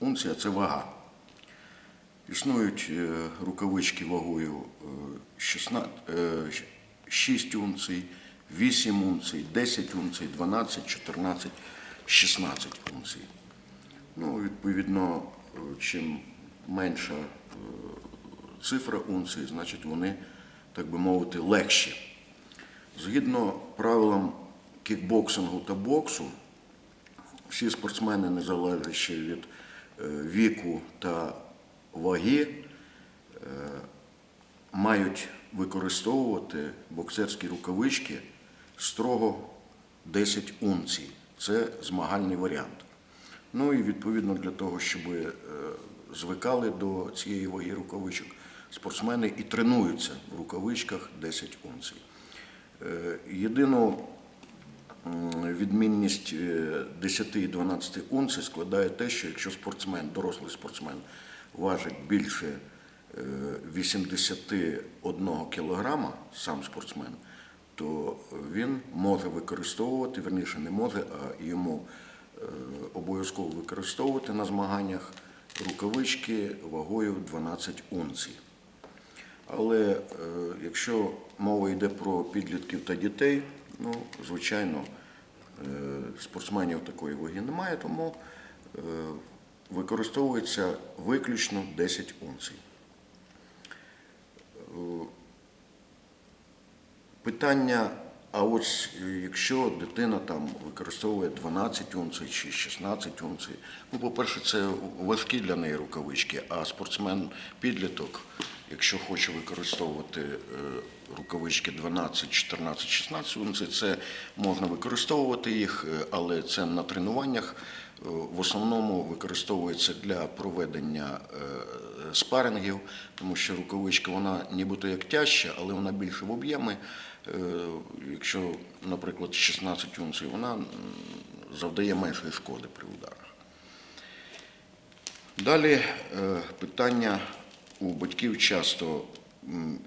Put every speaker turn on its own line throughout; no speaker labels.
Унція це вага. Існують е, рукавички вагою е, 16, е, 6 унцій, 8 унцій, 10 унцій, 12, 14, 16 унцій. Ну, відповідно, е, чим менша е, цифра унцій, значить вони, так би мовити, легші. Згідно правилам кікбоксингу та боксу, всі спортсмени, незалежно від е, віку та ваги, е, мають використовувати боксерські рукавички строго 10 унцій. Це змагальний варіант. Ну і відповідно для того, щоб е, звикали до цієї ваги рукавичок, спортсмени і тренуються в рукавичках 10 унцій. Е, Єдину відмінність е, 10 і 12 унцій складає те, що якщо спортсмен, дорослий спортсмен, важить більше е, 81 кілограма, сам спортсмен, то він може використовувати, верніше не може, а йому е, обов'язково використовувати на змаганнях рукавички вагою 12 унцій. Але е, якщо мова йде про підлітків та дітей, ну, звичайно, е, спортсменів такої ваги немає, тому е, використовується виключно 10 унцій. Е, Питання, а ось е, якщо дитина там використовує 12 унцій чи 16 унцій, ну, по-перше, це важкі для неї рукавички, а спортсмен-підліток, якщо хоче використовувати е, рукавички 12, 14, 16 унцій, це можна використовувати їх, е, але це на тренуваннях. Е, В основному використовується для проведення спарингів, тому що рукавичка вона нібито як тяжча, але вона більше в об'ємі. Е, Якщо, наприклад, 16 унцій, вона завдає меншої шкоди при ударах. Далі питання у батьків часто,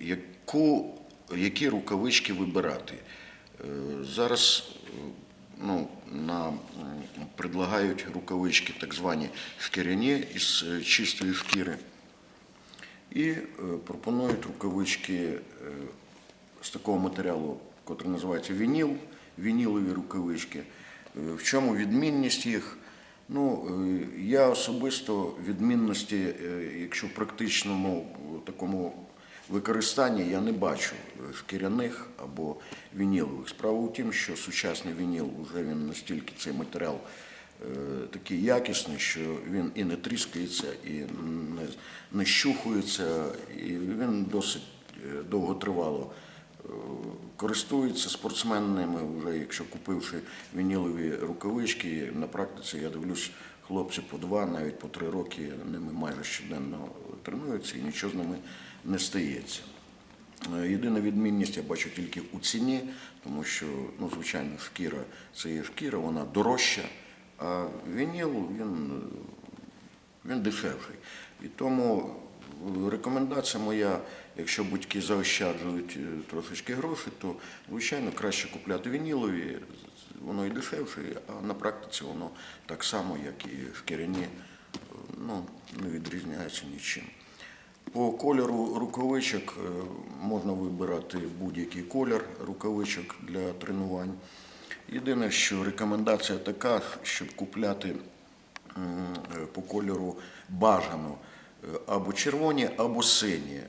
яку, які рукавички вибирати. Е, Зараз е, ну, нам м, предлагають рукавички так звані шкіряні із е, чистої шкіри. І пропонують рукавички з такого матеріалу, який називається вініл, вінілові рукавички. В чому відмінність їх? Ну, е, я особисто відмінності, е, якщо в практичному е, такому використанні, я не бачу шкіряних або вінілових. Справа в тім, що сучасний вініл вже він настільки цей матеріал такий якісний, що він і не тріскається, і не, не щухується, і він досить довготривало користуються спортсменами, вже якщо купивши вінілові рукавички, на практиці я дивлюсь, хлопці по два, навіть по три роки ними майже щоденно тренуються і нічого з ними не стається. Е, Єдина відмінність я бачу тільки у ціні, тому що, ну, звичайно, шкіра це є шкіра, вона дорожча, а вініл він, він дешевший. І тому рекомендація моя, якщо батьки заощаджують е, трошечки грошей, то звичайно краще купляти вінілові, воно і дешевше, а на практиці воно так само, як і шкіряні, е, ну, не відрізняється нічим. По кольору рукавичок е, можна вибирати будь-який колір рукавичок для тренувань. Єдине, що рекомендація така, щоб купляти по кольору бажано або червоні, або сині, е,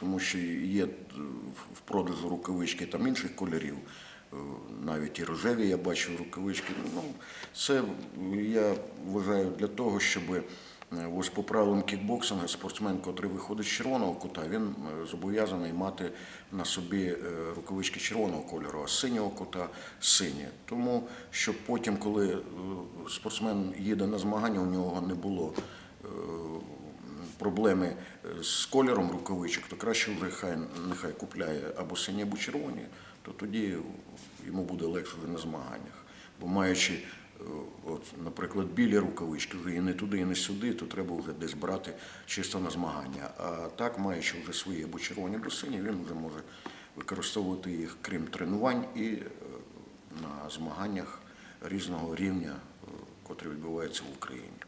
тому що є е, в продажу рукавички там інших кольорів. Е, Навіть і рожеві я бачив рукавички. Ну, це я вважаю для того, щоб ось по правилам кікбоксингу спортсмен, котрий виходить з червоного кута, він е, зобов'язаний мати на собі е, рукавички червоного кольору, а синього кута сині. Тому щоб потім, коли е, спортсмен їде на змагання, у нього не було е, проблеми е, з кольором рукавичок, то краще вже хай нехай купляє або сині, або червоні, то тоді йому буде легше на змаганнях. Бо маючи, е, от, наприклад, білі рукавички, вже і не туди, і не сюди, то треба вже десь брати чисто на змагання. А так, маючи вже свої або червоні, або сині, він вже може використовувати їх крім тренувань і е, на змаганнях різного рівня, котрі відбуваються в Україні.